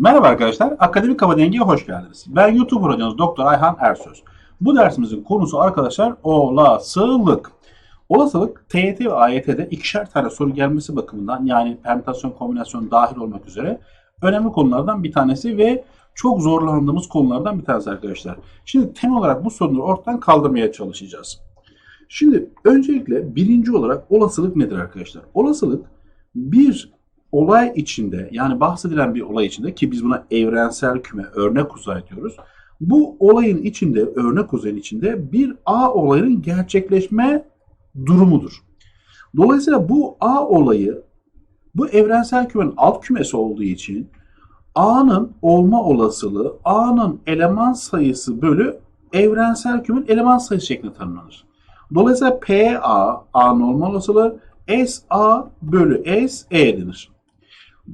Merhaba arkadaşlar, Akademik Kafa Denge'ye hoş geldiniz. Ben YouTube hocanız Doktor Ayhan Ersöz. Bu dersimizin konusu arkadaşlar olasılık. Olasılık TYT ve AYT'de ikişer tane soru gelmesi bakımından yani permütasyon kombinasyon dahil olmak üzere önemli konulardan bir tanesi ve çok zorlandığımız konulardan bir tanesi arkadaşlar. Şimdi temel olarak bu sorunları ortadan kaldırmaya çalışacağız. Şimdi öncelikle birinci olarak olasılık nedir arkadaşlar? Olasılık bir olay içinde yani bahsedilen bir olay içinde ki biz buna evrensel küme örnek uzay diyoruz. Bu olayın içinde örnek uzayın içinde bir A olayının gerçekleşme durumudur. Dolayısıyla bu A olayı bu evrensel kümenin alt kümesi olduğu için A'nın olma olasılığı A'nın eleman sayısı bölü evrensel kümenin eleman sayısı şeklinde tanımlanır. Dolayısıyla PA A'nın olma olasılığı SA bölü S E denir.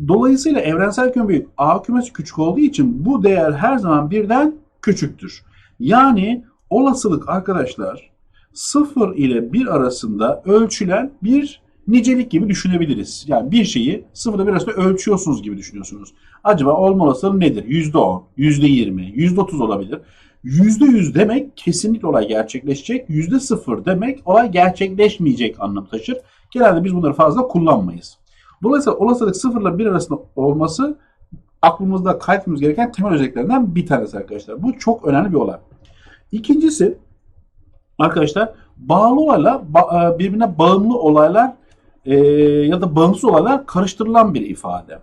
Dolayısıyla evrensel küme büyük A kümesi küçük olduğu için bu değer her zaman birden küçüktür. Yani olasılık arkadaşlar 0 ile 1 arasında ölçülen bir nicelik gibi düşünebiliriz. Yani bir şeyi 0 ile 1 arasında ölçüyorsunuz gibi düşünüyorsunuz. Acaba olma olasılığı nedir? %10, %20, %30 olabilir. %100 demek kesinlikle olay gerçekleşecek. %0 demek olay gerçekleşmeyecek anlam taşır. Genelde biz bunları fazla kullanmayız. Dolayısıyla olasılık 0 ile 1 arasında olması aklımızda kaydetmemiz gereken temel özelliklerinden bir tanesi arkadaşlar. Bu çok önemli bir olay. İkincisi arkadaşlar bağlı olaylar e, birbirine bağımlı olaylar e, ya da bağımsız olaylar karıştırılan bir ifade.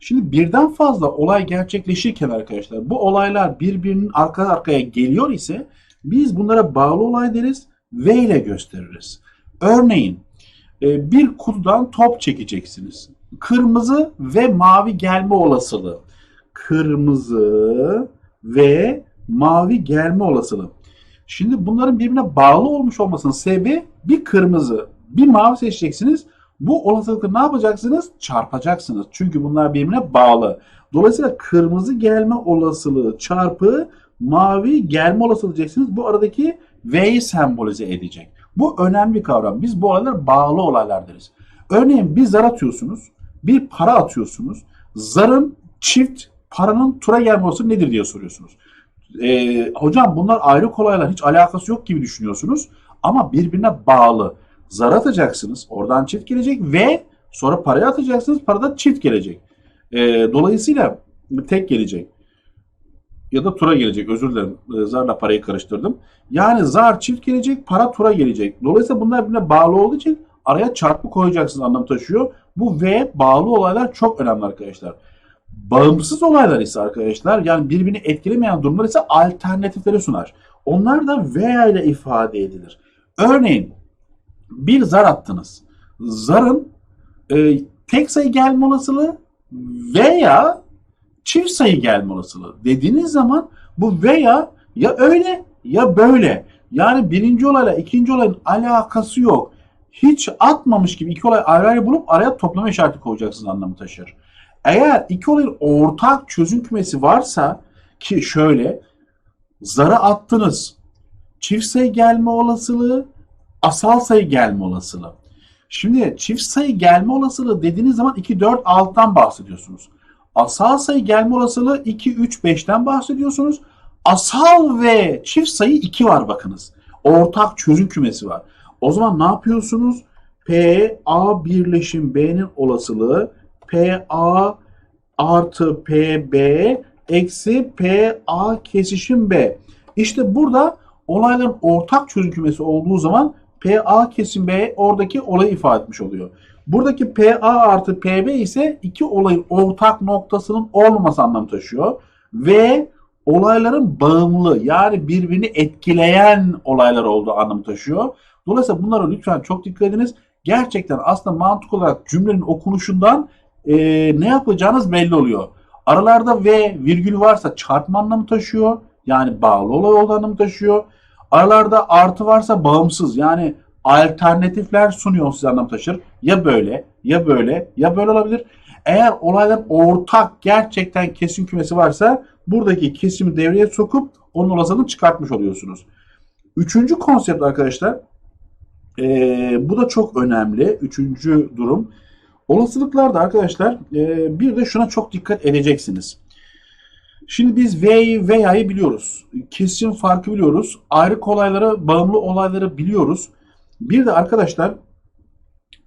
Şimdi birden fazla olay gerçekleşirken arkadaşlar bu olaylar birbirinin arka arkaya geliyor ise biz bunlara bağlı olay deriz ve ile gösteririz. Örneğin e, bir kutudan top çekeceksiniz. Kırmızı ve mavi gelme olasılığı. Kırmızı ve mavi gelme olasılığı. Şimdi bunların birbirine bağlı olmuş olmasının sebebi bir kırmızı, bir mavi seçeceksiniz. Bu olasılıkla ne yapacaksınız? Çarpacaksınız. Çünkü bunlar birbirine bağlı. Dolayısıyla kırmızı gelme olasılığı çarpı mavi gelme olasılığı diyeceksiniz. Bu aradaki V'yi sembolize edecek. Bu önemli kavram. Biz bu olaylar bağlı olaylar deriz. Örneğin bir zar atıyorsunuz, bir para atıyorsunuz. Zarın çift, paranın tura gelme olasılığı nedir diye soruyorsunuz. Ee, hocam bunlar ayrı kolaylar, hiç alakası yok gibi düşünüyorsunuz. Ama birbirine bağlı. Zar atacaksınız, oradan çift gelecek ve sonra parayı atacaksınız, parada çift gelecek. Ee, dolayısıyla tek gelecek ya da tura gelecek. Özür dilerim. Ee, zarla parayı karıştırdım. Yani zar çift gelecek, para tura gelecek. Dolayısıyla bunlar birbirine bağlı olduğu için araya çarpı koyacaksınız anlamı taşıyor. Bu ve bağlı olaylar çok önemli arkadaşlar. Bağımsız olaylar ise arkadaşlar yani birbirini etkilemeyen durumlar ise alternatifleri sunar. Onlar da veya ile ifade edilir. Örneğin bir zar attınız. Zarın e, tek sayı gelme olasılığı veya çift sayı gelme olasılığı dediğiniz zaman bu veya ya öyle ya böyle. Yani birinci olayla ikinci olayın alakası yok. Hiç atmamış gibi iki olay ayrı ayrı bulup araya toplama işareti koyacaksınız anlamı taşır. Eğer iki olayın ortak çözüm kümesi varsa ki şöyle zarı attınız. Çift sayı gelme olasılığı, asal sayı gelme olasılığı. Şimdi çift sayı gelme olasılığı dediğiniz zaman 2, 4, 6'dan bahsediyorsunuz. Asal sayı gelme olasılığı 2, 3, 5'ten bahsediyorsunuz. Asal ve çift sayı 2 var bakınız. Ortak çözüm kümesi var. O zaman ne yapıyorsunuz? P A birleşim B'nin olasılığı P A artı P B eksi P A kesişim B. İşte burada olayların ortak çözüm kümesi olduğu zaman P A kesim B oradaki olayı ifade etmiş oluyor. Buradaki PA artı PB ise iki olayın ortak noktasının olmaması anlamı taşıyor. Ve olayların bağımlı yani birbirini etkileyen olaylar olduğu anlamı taşıyor. Dolayısıyla bunlara lütfen çok dikkat ediniz. Gerçekten aslında mantık olarak cümlenin okunuşundan e, ne yapacağınız belli oluyor. Aralarda ve virgül varsa çarpma anlamı taşıyor. Yani bağlı olay olduğu anlamı taşıyor. Aralarda artı varsa bağımsız yani alternatifler sunuyor size anlam taşır. Ya böyle, ya böyle, ya böyle olabilir. Eğer olayların ortak gerçekten kesim kümesi varsa buradaki kesimi devreye sokup onun olasılığını çıkartmış oluyorsunuz. Üçüncü konsept arkadaşlar ee, bu da çok önemli. Üçüncü durum. Olasılıklarda arkadaşlar e, bir de şuna çok dikkat edeceksiniz. Şimdi biz V'yi veya'yı biliyoruz. Kesim farkı biliyoruz. Ayrı olayları, bağımlı olayları biliyoruz. Bir de arkadaşlar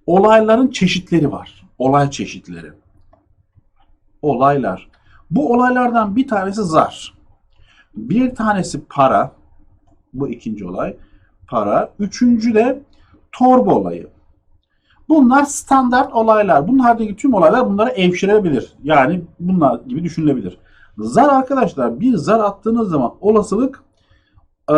olayların çeşitleri var. Olay çeşitleri. Olaylar. Bu olaylardan bir tanesi zar. Bir tanesi para. Bu ikinci olay. Para. Üçüncü de torba olayı. Bunlar standart olaylar. Bunun haricindeki tüm olaylar bunlara evşirebilir. Yani bunlar gibi düşünülebilir. Zar arkadaşlar bir zar attığınız zaman olasılık eee,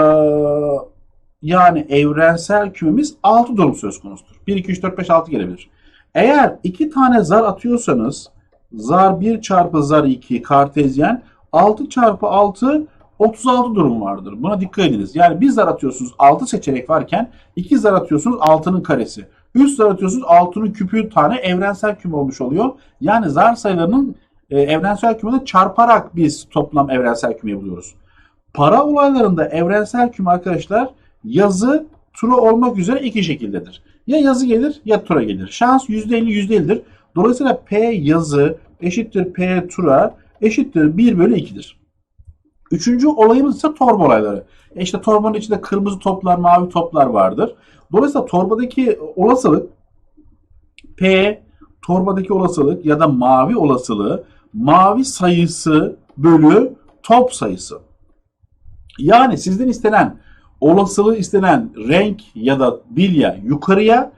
yani evrensel kümemiz 6 durum söz konusudur. 1, 2, 3, 4, 5, 6 gelebilir. Eğer iki tane zar atıyorsanız zar 1 çarpı zar 2 kartezyen 6 çarpı 6 36 durum vardır. Buna dikkat ediniz. Yani bir zar atıyorsunuz 6 seçenek varken iki zar atıyorsunuz 6'nın karesi. 3 zar atıyorsunuz 6'nın küpü tane evrensel küme olmuş oluyor. Yani zar sayılarının e, evrensel kümede çarparak biz toplam evrensel kümeyi buluyoruz. Para olaylarında evrensel küme arkadaşlar yazı tura olmak üzere iki şekildedir. Ya yazı gelir ya tura gelir. Şans %50 %50'dir. Dolayısıyla P yazı eşittir P tura eşittir 1 bölü 2'dir. Üçüncü olayımız ise torba olayları. E işte torbanın içinde kırmızı toplar, mavi toplar vardır. Dolayısıyla torbadaki olasılık P torbadaki olasılık ya da mavi olasılığı mavi sayısı bölü top sayısı. Yani sizden istenen olasılığı istenen renk ya da bilya yukarıya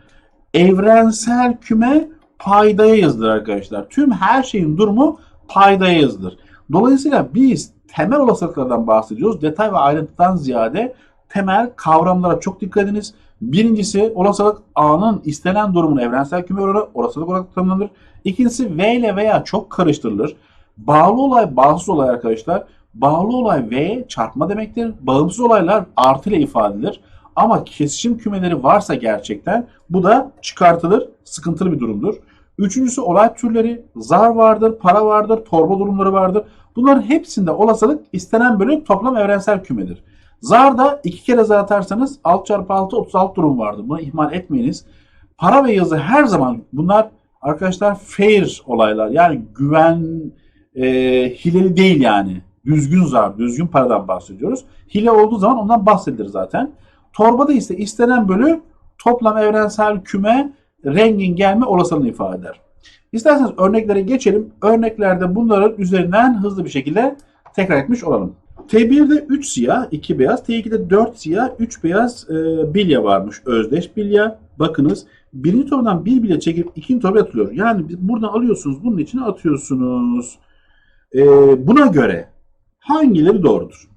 evrensel küme paydaya yazılır arkadaşlar. Tüm her şeyin durumu paydaya yazılır. Dolayısıyla biz temel olasılıklardan bahsediyoruz. Detay ve ayrıntıdan ziyade temel kavramlara çok dikkat ediniz. Birincisi olasılık A'nın istenen durumun evrensel küme oranı olasılık olarak tanımlanır. İkincisi V ile veya çok karıştırılır. Bağlı olay bağımsız olay arkadaşlar. Bağlı olay V çarpma demektir. Bağımsız olaylar artı ile ifade edilir. Ama kesişim kümeleri varsa gerçekten bu da çıkartılır. Sıkıntılı bir durumdur. Üçüncüsü olay türleri. Zar vardır, para vardır, torba durumları vardır. Bunların hepsinde olasılık istenen bölü toplam evrensel kümedir. Zarda iki kere zar atarsanız 6 çarpı 6 36 durum vardır. Bunu ihmal etmeyiniz. Para ve yazı her zaman bunlar arkadaşlar fair olaylar. Yani güven e, hileli değil yani. Düzgün zar, düzgün paradan bahsediyoruz. Hile olduğu zaman ondan bahsedilir zaten. Torbada ise istenen bölü toplam evrensel küme rengin gelme olasılığını ifade eder. İsterseniz örneklere geçelim. Örneklerde bunların üzerinden hızlı bir şekilde tekrar etmiş olalım. T1'de 3 siyah, 2 beyaz. T2'de 4 siyah, 3 beyaz e, bilye varmış. Özdeş bilye. Bakınız birinci torbadan bir bilye çekip ikinci torbaya atılıyor. Yani buradan alıyorsunuz, bunun içine atıyorsunuz. E, buna göre hangileri doğrudur?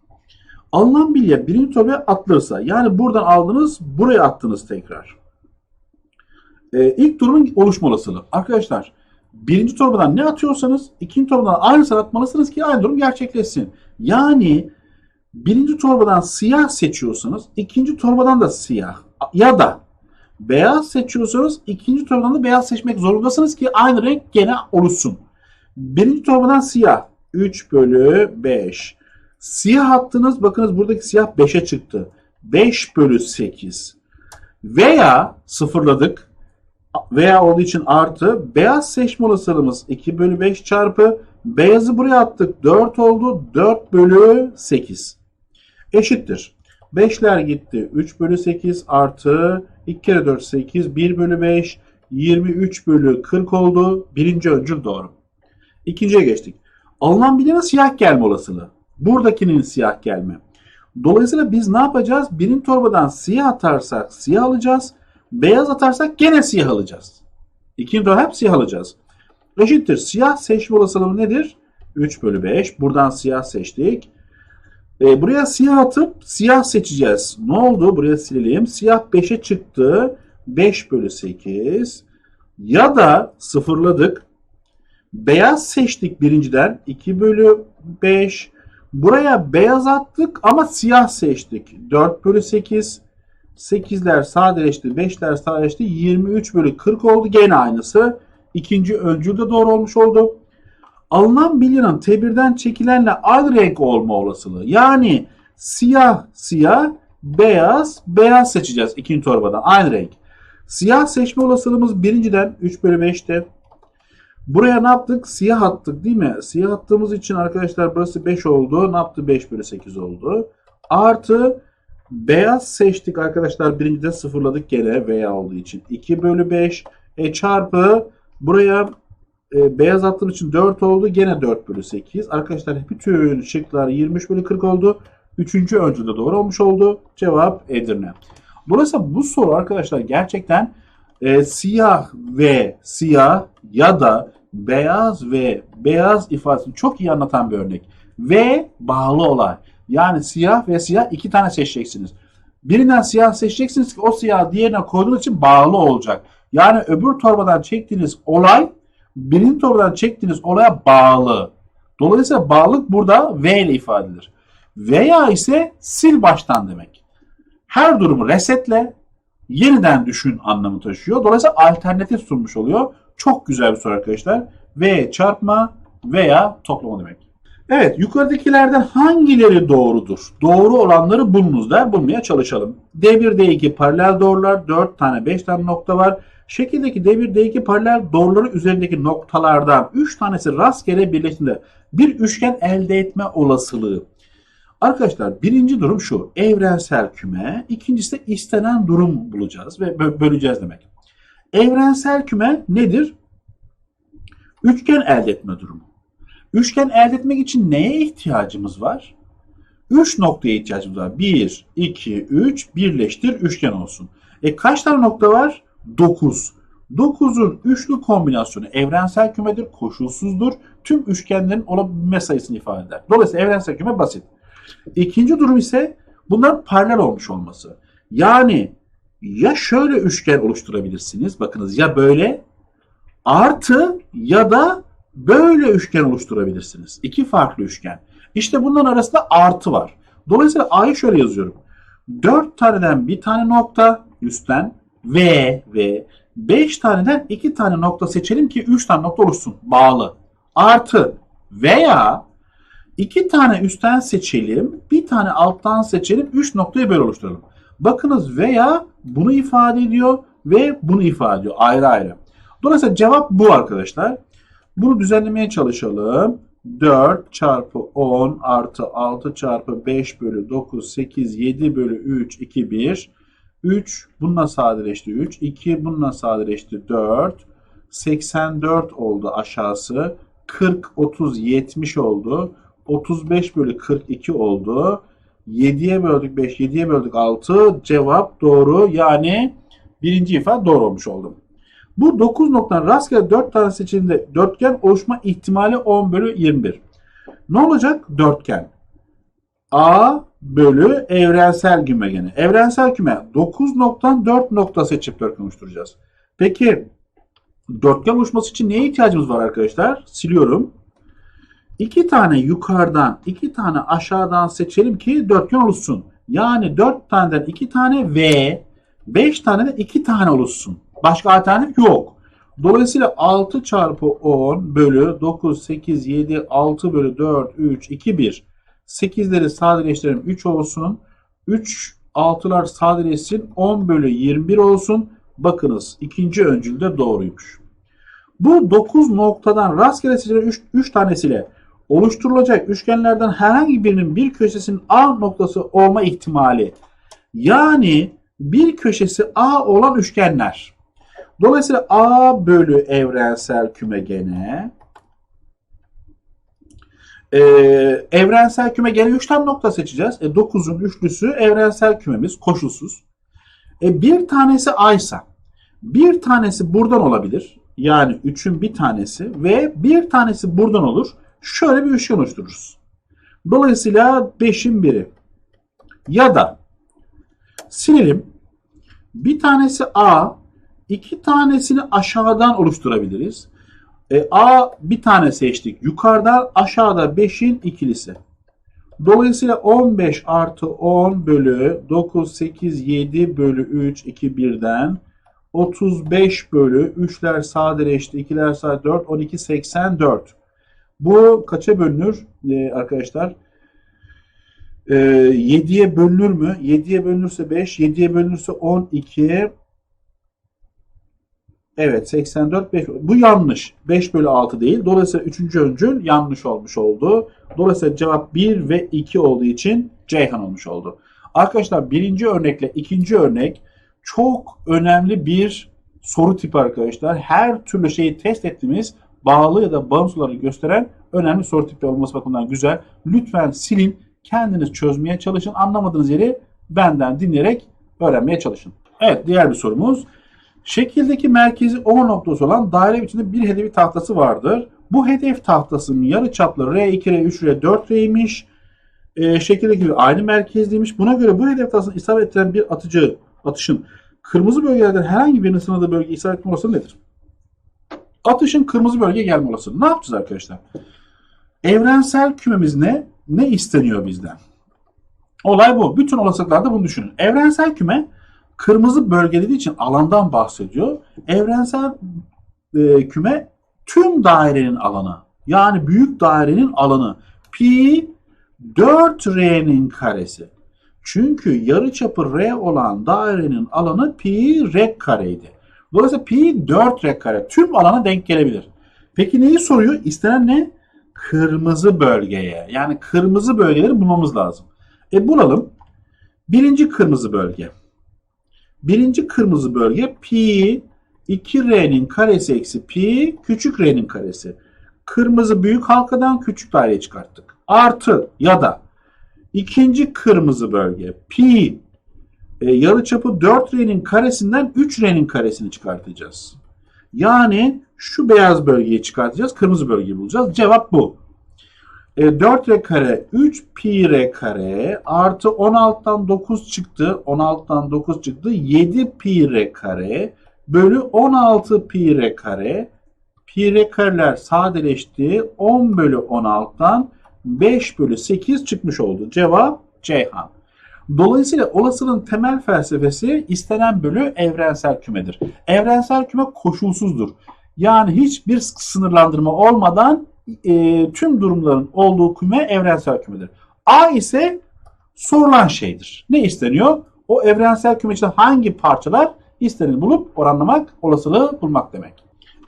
Alınan bilye birinci torbaya atılırsa, yani buradan aldınız, buraya attınız tekrar. E, ilk durumun oluşma olasılığı. Arkadaşlar birinci torbadan ne atıyorsanız ikinci torbadan aynısını atmalısınız ki aynı durum gerçekleşsin. Yani birinci torbadan siyah seçiyorsanız ikinci torbadan da siyah ya da beyaz seçiyorsanız ikinci torbadan da beyaz seçmek zorundasınız ki aynı renk gene oluşsun. Birinci torbadan siyah 3 bölü 5. Siyah attınız bakınız buradaki siyah 5'e çıktı. 5 bölü 8. Veya sıfırladık. Veya olduğu için artı. Beyaz seçme olasılığımız 2 bölü 5 çarpı. Beyazı buraya attık. 4 oldu. 4 bölü 8 eşittir. 5'ler gitti. 3 bölü 8 artı. 2 kere 4 8 1 bölü 5 23 bölü 40 oldu. Birinci öncül doğru. İkinciye geçtik alınan bilenin siyah gelme olasılığı buradakinin siyah gelme dolayısıyla biz ne yapacağız birinci torbadan siyah atarsak siyah alacağız Beyaz atarsak gene siyah alacağız. İkinci tur hep siyah alacağız. Eşittir. Siyah seçme olasılığı nedir? 3 bölü 5. Buradan siyah seçtik. E, buraya siyah atıp siyah seçeceğiz. Ne oldu? Buraya silelim. Siyah 5'e çıktı. 5 bölü 8. Ya da sıfırladık. Beyaz seçtik birinciden. 2 bölü 5. Buraya beyaz attık ama siyah seçtik. 4 bölü 8. 8'ler sadeleşti, 5'ler sadeleşti. 23 bölü 40 oldu. Gene aynısı. İkinci öncül de doğru olmuş oldu. Alınan bilyanın T1'den çekilenle aynı renk olma olasılığı. Yani siyah siyah, beyaz beyaz seçeceğiz ikinci torbadan. Aynı renk. Siyah seçme olasılığımız birinciden 3 bölü 5'te. Buraya ne yaptık? Siyah attık değil mi? Siyah attığımız için arkadaşlar burası 5 oldu. Ne yaptı? 5 bölü 8 oldu. Artı beyaz seçtik arkadaşlar. Birincide sıfırladık gene veya olduğu için. 2 bölü 5 e çarpı buraya e, beyaz attığım için 4 oldu. Gene 4 bölü 8. Arkadaşlar bütün şıklar 23 bölü 40 oldu. Üçüncü öncülde doğru olmuş oldu. Cevap Edirne. Dolayısıyla bu soru arkadaşlar gerçekten e, siyah ve siyah ya da beyaz ve beyaz ifadesini çok iyi anlatan bir örnek. Ve bağlı olay. Yani siyah ve siyah iki tane seçeceksiniz. Birinden siyah seçeceksiniz ki o siyah diğerine koyduğunuz için bağlı olacak. Yani öbür torbadan çektiğiniz olay birinci torbadan çektiğiniz olaya bağlı. Dolayısıyla bağlılık burada V ile ifade edilir. Veya ise sil baştan demek. Her durumu resetle yeniden düşün anlamı taşıyor. Dolayısıyla alternatif sunmuş oluyor. Çok güzel bir soru arkadaşlar. V çarpma veya toplama demek. Evet yukarıdakilerden hangileri doğrudur? Doğru olanları bulunuz der. Bulmaya çalışalım. D1, D2 paralel doğrular. 4 tane 5 tane nokta var. Şekildeki D1, D2 paralel doğruları üzerindeki noktalardan 3 tanesi rastgele birleştiğinde bir üçgen elde etme olasılığı. Arkadaşlar birinci durum şu. Evrensel küme. İkincisi de istenen durum bulacağız ve bö- böleceğiz demek. Evrensel küme nedir? Üçgen elde etme durumu. Üçgen elde etmek için neye ihtiyacımız var? 3 noktaya ihtiyacımız var. 1, 2, 3 birleştir üçgen olsun. E kaç tane nokta var? 9. 9'un üçlü kombinasyonu evrensel kümedir, koşulsuzdur. Tüm üçgenlerin olabilme sayısını ifade eder. Dolayısıyla evrensel küme basit. İkinci durum ise bunların paralel olmuş olması. Yani ya şöyle üçgen oluşturabilirsiniz. Bakınız ya böyle artı ya da böyle üçgen oluşturabilirsiniz. İki farklı üçgen. İşte bunların arasında artı var. Dolayısıyla A'yı şöyle yazıyorum. 4 taneden bir tane nokta üstten V ve 5 taneden 2 tane nokta seçelim ki 3 tane nokta oluşsun. Bağlı. Artı veya 2 tane üstten seçelim. Bir tane alttan seçelim. 3 noktayı böyle oluşturalım. Bakınız veya bunu ifade ediyor ve bunu ifade ediyor. Ayrı ayrı. Dolayısıyla cevap bu arkadaşlar. Bunu düzenlemeye çalışalım. 4 çarpı 10 artı 6 çarpı 5 bölü 9 8 7 bölü 3 2 1 3 bununla sadeleşti 3 2 bununla sadeleşti 4 84 oldu aşağısı 40 30 70 oldu 35 bölü 42 oldu 7'ye böldük 5 7'ye böldük 6 cevap doğru yani birinci ifade doğru olmuş oldu. Bu 9 noktadan rastgele 4 tane seçeneğinde dörtgen oluşma ihtimali 10 bölü 21. Ne olacak? Dörtgen. A bölü evrensel küme gene. Evrensel küme 9 noktadan 4 nokta seçip dörtgen oluşturacağız. Peki dörtgen oluşması için neye ihtiyacımız var arkadaşlar? Siliyorum. 2 tane yukarıdan 2 tane aşağıdan seçelim ki dörtgen oluşsun. Yani 4 taneden 2 tane ve 5 tane de 2 tane oluşsun. Başka alternatif yok. Dolayısıyla 6 çarpı 10 bölü 9, 8, 7, 6 bölü 4, 3, 2, 1. 8'leri sadeleştirelim 3 olsun. 3 6'lar sadeleşsin 10 bölü 21 olsun. Bakınız ikinci öncülde doğruymuş. Bu 9 noktadan rastgele seçilen 3, 3 tanesiyle oluşturulacak üçgenlerden herhangi birinin bir köşesinin A noktası olma ihtimali yani bir köşesi A olan üçgenler. Dolayısıyla A bölü evrensel küme gene ee, evrensel küme gene 3 tane nokta seçeceğiz. E, 9'un üçlüsü evrensel kümemiz koşulsuz. E, bir tanesi A ise bir tanesi buradan olabilir. Yani 3'ün bir tanesi ve bir tanesi buradan olur. Şöyle bir üçgen oluştururuz. Dolayısıyla 5'in biri. Ya da silelim. Bir tanesi A, iki tanesini aşağıdan oluşturabiliriz. E, A bir tane seçtik. Yukarıdan aşağıda 5'in ikilisi. Dolayısıyla 15 artı 10 bölü 9, 8, 7 bölü 3, 2, 1'den 35 bölü 3'ler sadeleşti. 2'ler sadeleşti. 4, 12, 84. Bu kaça bölünür ee, arkadaşlar? Ee, 7'ye bölünür mü? 7'ye bölünürse 5, 7'ye bölünürse 12, Evet 84 5. Bu yanlış. 5 bölü 6 değil. Dolayısıyla 3. öncül yanlış olmuş oldu. Dolayısıyla cevap 1 ve 2 olduğu için Ceyhan olmuş oldu. Arkadaşlar birinci örnekle ikinci örnek çok önemli bir soru tipi arkadaşlar. Her türlü şeyi test ettiğimiz bağlı ya da bağımsızları gösteren önemli soru tipi olması bakımından güzel. Lütfen silin, kendiniz çözmeye çalışın. Anlamadığınız yeri benden dinleyerek öğrenmeye çalışın. Evet diğer bir sorumuz. Şekildeki merkezi O noktası olan daire biçiminde bir hedefi tahtası vardır. Bu hedef tahtasının yarı çapları R2, R3, R4, R'ymiş. E, şekildeki bir aynı merkezliymiş. Buna göre bu hedef tahtasını isabet ettiren bir atıcı, atışın kırmızı bölgelerden herhangi birinin sınırladığı bölge isabet etme nedir? Atışın kırmızı bölgeye gelme olasılığı. Ne yapacağız arkadaşlar? Evrensel kümemiz ne? Ne isteniyor bizden? Olay bu. Bütün olasılıklarda bunu düşünün. Evrensel küme kırmızı bölge dediği için alandan bahsediyor. Evrensel e, küme tüm dairenin alanı. Yani büyük dairenin alanı. Pi 4R'nin karesi. Çünkü yarıçapı R olan dairenin alanı pi R kareydi. Dolayısıyla pi 4 R kare. Tüm alana denk gelebilir. Peki neyi soruyor? İstenen ne? Kırmızı bölgeye. Yani kırmızı bölgeleri bulmamız lazım. E bulalım. Birinci kırmızı bölge. Birinci kırmızı bölge pi 2r'nin karesi eksi pi küçük r'nin karesi. Kırmızı büyük halkadan küçük daireye çıkarttık. Artı ya da ikinci kırmızı bölge pi e, yarıçapı 4r'nin karesinden 3r'nin karesini çıkartacağız. Yani şu beyaz bölgeyi çıkartacağız. Kırmızı bölgeyi bulacağız. Cevap bu. E, 4r kare 3 pi r kare artı 16'dan 9 çıktı. 16'dan 9 çıktı. 7 pi r kare bölü 16 pi r kare. Pi r kareler sadeleşti. 10 bölü 16'dan 5 bölü 8 çıkmış oldu. Cevap Ceyhan. Dolayısıyla olasılığın temel felsefesi istenen bölü evrensel kümedir. Evrensel küme koşulsuzdur. Yani hiçbir sınırlandırma olmadan e, tüm durumların olduğu küme evrensel kümedir. A ise sorulan şeydir. Ne isteniyor? O evrensel küme için hangi parçalar istenir bulup oranlamak, olasılığı bulmak demek.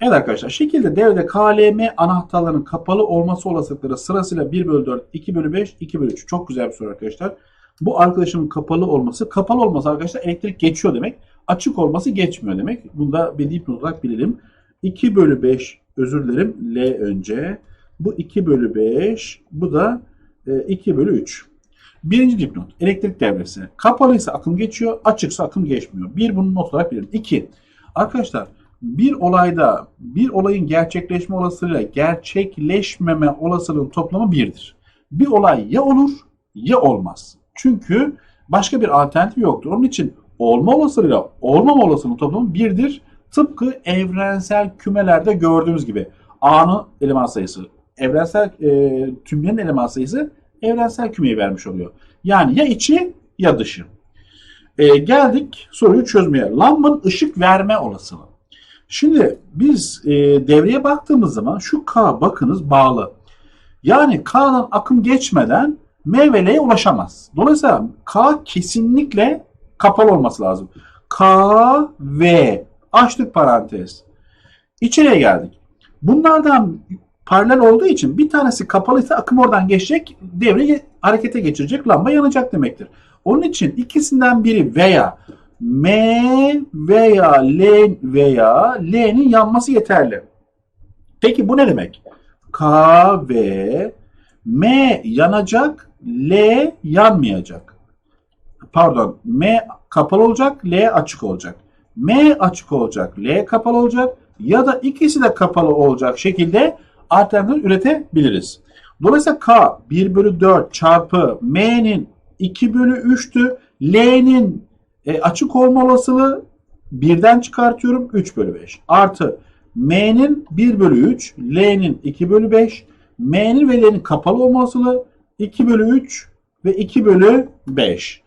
Evet arkadaşlar şekilde devrede KLM anahtarlarının kapalı olması olasılıkları sırasıyla 1 bölü 4, 2 bölü 5, 2 bölü 3. Çok güzel bir soru arkadaşlar. Bu arkadaşımın kapalı olması, kapalı olması arkadaşlar elektrik geçiyor demek. Açık olması geçmiyor demek. Bunu da bir dipnot olarak bilelim. 2 bölü 5 özür dilerim L önce. Bu 2 bölü 5. Bu da 2 bölü 3. Birinci dipnot. Elektrik devresi. Kapalıysa akım geçiyor. Açıksa akım geçmiyor. Bir bunu not olarak bilelim. 2. Arkadaşlar bir olayda bir olayın gerçekleşme olasılığıyla gerçekleşmeme olasılığın toplamı birdir. Bir olay ya olur ya olmaz. Çünkü başka bir alternatif yoktur. Onun için olma olasılığıyla olmama olasılığının toplamı birdir. Tıpkı evrensel kümelerde gördüğümüz gibi A'nın eleman sayısı, evrensel e, tümlerin eleman sayısı evrensel kümeyi vermiş oluyor. Yani ya içi ya dışı. E, geldik soruyu çözmeye. Lambanın ışık verme olasılığı. Şimdi biz e, devreye baktığımız zaman şu K bakınız bağlı. Yani K'dan akım geçmeden M ve L'ye ulaşamaz. Dolayısıyla K kesinlikle kapalı olması lazım. K ve açtık parantez. İçeriye geldik. Bunlardan paralel olduğu için bir tanesi kapalıysa akım oradan geçecek, devreyi harekete geçirecek, lamba yanacak demektir. Onun için ikisinden biri veya M veya L veya L'nin yanması yeterli. Peki bu ne demek? K ve M yanacak, L yanmayacak. Pardon, M kapalı olacak, L açık olacak. M açık olacak, L kapalı olacak ya da ikisi de kapalı olacak şekilde alternatif üretebiliriz. Dolayısıyla K 1 bölü 4 çarpı M'nin 2 bölü 3'tü. L'nin e, açık olma olasılığı 1'den çıkartıyorum 3 bölü 5. Artı M'nin 1 bölü 3, L'nin 2 bölü 5, M'nin ve L'nin kapalı olma olasılığı 2 bölü 3 ve 2 bölü 5.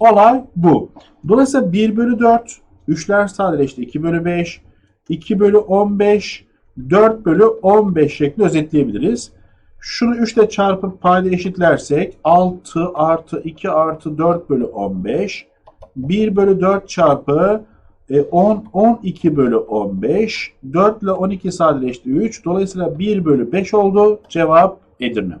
Olay bu. Dolayısıyla 1 bölü 4, 3'ler sadeleşti 2 bölü 5, 2 bölü 15, 4 bölü 15 şeklinde özetleyebiliriz. Şunu 3 ile çarpıp payda eşitlersek 6 artı 2 artı 4 bölü 15 1 bölü 4 çarpı E, 10, 12 bölü 15. 4 ile 12 sadeleşti 3. Dolayısıyla 1 bölü 5 oldu. Cevap Edirne.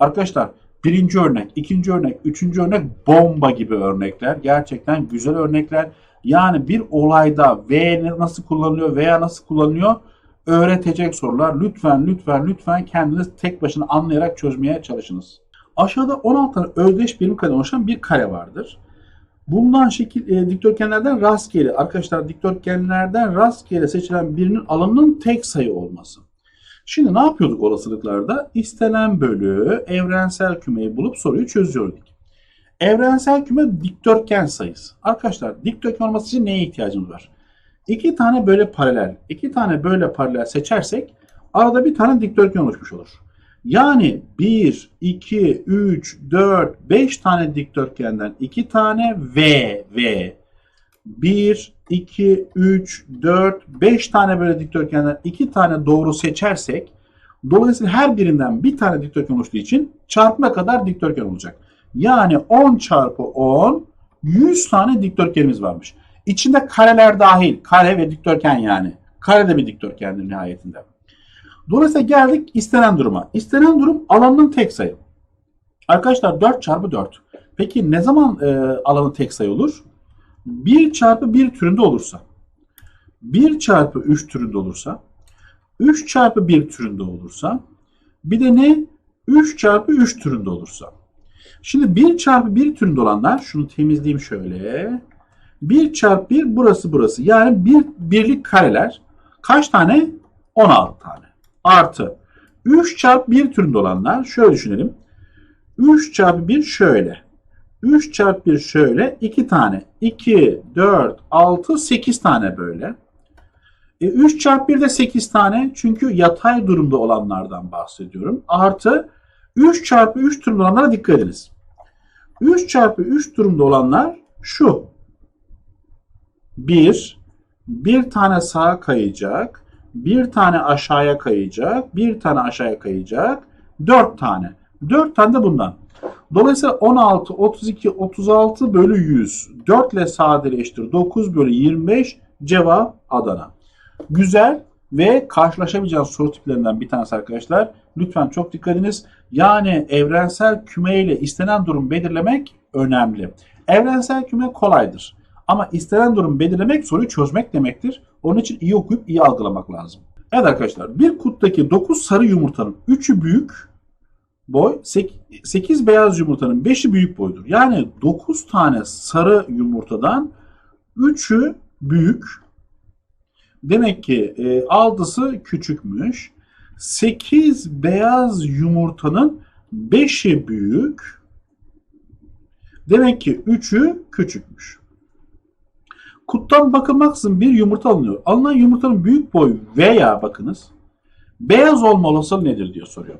Arkadaşlar birinci örnek, ikinci örnek, üçüncü örnek bomba gibi örnekler. Gerçekten güzel örnekler. Yani bir olayda V nasıl kullanılıyor veya nasıl kullanılıyor öğretecek sorular. Lütfen lütfen lütfen kendiniz tek başına anlayarak çözmeye çalışınız. Aşağıda 16 tane özdeş birim kare oluşan bir kare vardır. Bulunan şekil e, dikdörtgenlerden rastgele arkadaşlar dikdörtgenlerden rastgele seçilen birinin alanının tek sayı olması. Şimdi ne yapıyorduk olasılıklarda? İstenen bölü evrensel kümeyi bulup soruyu çözüyorduk. Evrensel küme dikdörtgen sayısı. Arkadaşlar dikdörtgen olması için neye ihtiyacımız var? İki tane böyle paralel, iki tane böyle paralel seçersek arada bir tane dikdörtgen oluşmuş olur. Yani 1, 2, 3, 4, 5 tane dikdörtgenden 2 tane V, V. 1, 2, 3, 4, 5 tane böyle dikdörtgenden 2 tane doğru seçersek dolayısıyla her birinden bir tane dikdörtgen oluştuğu için çarpma kadar dikdörtgen olacak. Yani 10 çarpı 10 100 tane dikdörtgenimiz varmış. İçinde kareler dahil. Kare ve dikdörtgen yani. Kare de bir dikdörtgendir nihayetinde. Dolayısıyla geldik istenen duruma. İstenen durum alanının tek sayı. Arkadaşlar 4 çarpı 4. Peki ne zaman e, alanı tek sayı olur? 1 çarpı 1 türünde olursa. 1 çarpı 3 türünde olursa. 3 çarpı 1 türünde olursa. Bir de ne? 3 çarpı 3 türünde olursa. Şimdi 1 çarpı 1 türünde olanlar şunu temizleyeyim şöyle. 1 çarpı 1 burası burası. Yani bir birlik kareler kaç tane? 16 tane. Artı 3 çarpı 1 türünde olanlar şöyle düşünelim. 3 çarpı 1 şöyle. 3 çarpı 1 şöyle. 2 tane. 2, 4, 6, 8 tane böyle. E, 3 çarpı 1 de 8 tane. Çünkü yatay durumda olanlardan bahsediyorum. Artı 3 çarpı 3 durumda olanlara dikkat ediniz. 3 çarpı 3 durumda olanlar şu. 1, bir tane sağa kayacak, bir tane aşağıya kayacak, bir tane aşağıya kayacak, 4 tane. 4 tane de bundan. Dolayısıyla 16, 32, 36 bölü 100. 4 ile sadeleştir. 9 bölü 25 cevap Adana. Güzel ve karşılaşamayacağınız soru tiplerinden bir tanesi arkadaşlar. Lütfen çok dikkat ediniz. Yani evrensel küme ile istenen durum belirlemek önemli. Evrensel küme kolaydır. Ama istenen durum belirlemek soruyu çözmek demektir. Onun için iyi okuyup iyi algılamak lazım. Evet arkadaşlar bir kuttaki 9 sarı yumurtanın 3'ü büyük boy, 8 beyaz yumurtanın 5'i büyük boydur. Yani 9 tane sarı yumurtadan 3'ü büyük. Demek ki e, 6'sı küçükmüş. 8 beyaz yumurtanın 5'i büyük. Demek ki 3'ü küçükmüş. Kuttan bakılmaksızın bir yumurta alınıyor. Alınan yumurtanın büyük boy veya bakınız beyaz olma olasılığı nedir diyor soruyor.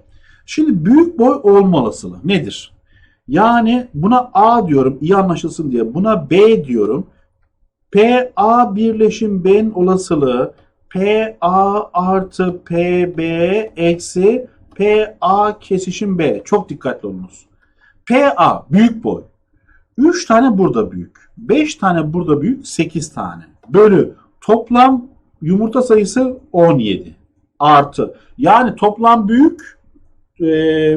Şimdi büyük boy olma olasılığı nedir? Yani buna A diyorum iyi anlaşılsın diye. Buna B diyorum. P A birleşim B'nin olasılığı P A artı P B eksi P A kesişim B. Çok dikkatli olunuz. P A büyük boy. 3 tane burada büyük. 5 tane burada büyük. 8 tane. Bölü toplam yumurta sayısı 17. Artı. Yani toplam büyük e,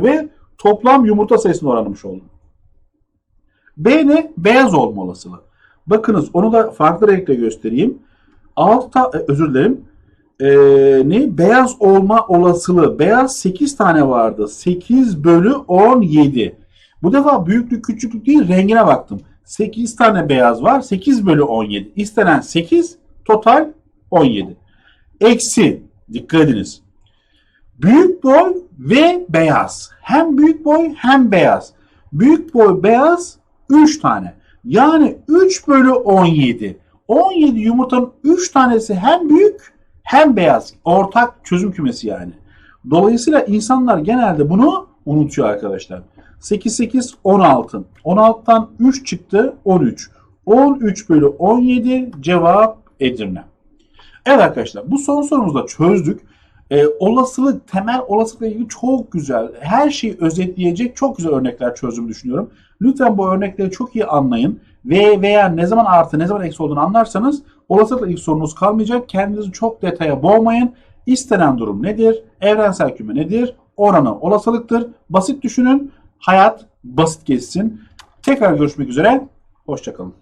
ve toplam yumurta sayısını oranlamış oldum. B ne? Beyaz olma olasılığı. Bakınız onu da farklı renkle göstereyim. Altta e, özür dilerim. E, ne? Beyaz olma olasılığı. Beyaz 8 tane vardı. 8 bölü 17. Bu defa büyüklük küçüklük değil rengine baktım. 8 tane beyaz var. 8 bölü 17. İstenen 8 total 17. Eksi dikkat ediniz. Büyük boy ve beyaz. Hem büyük boy hem beyaz. Büyük boy beyaz 3 tane. Yani 3 bölü 17. 17 yumurtanın 3 tanesi hem büyük hem beyaz. Ortak çözüm kümesi yani. Dolayısıyla insanlar genelde bunu unutuyor arkadaşlar. 8 8 16. 16'dan 3 çıktı 13. 13 bölü 17 cevap Edirne. Evet arkadaşlar bu son sorumuzda çözdük e, olasılık, temel olasılıkla ilgili çok güzel, her şeyi özetleyecek çok güzel örnekler çözdüğümü düşünüyorum. Lütfen bu örnekleri çok iyi anlayın. Ve veya ne zaman artı, ne zaman eksi olduğunu anlarsanız olasılıkla ilgili sorunuz kalmayacak. Kendinizi çok detaya boğmayın. İstenen durum nedir? Evrensel küme nedir? Oranı olasılıktır. Basit düşünün. Hayat basit geçsin. Tekrar görüşmek üzere. Hoşçakalın.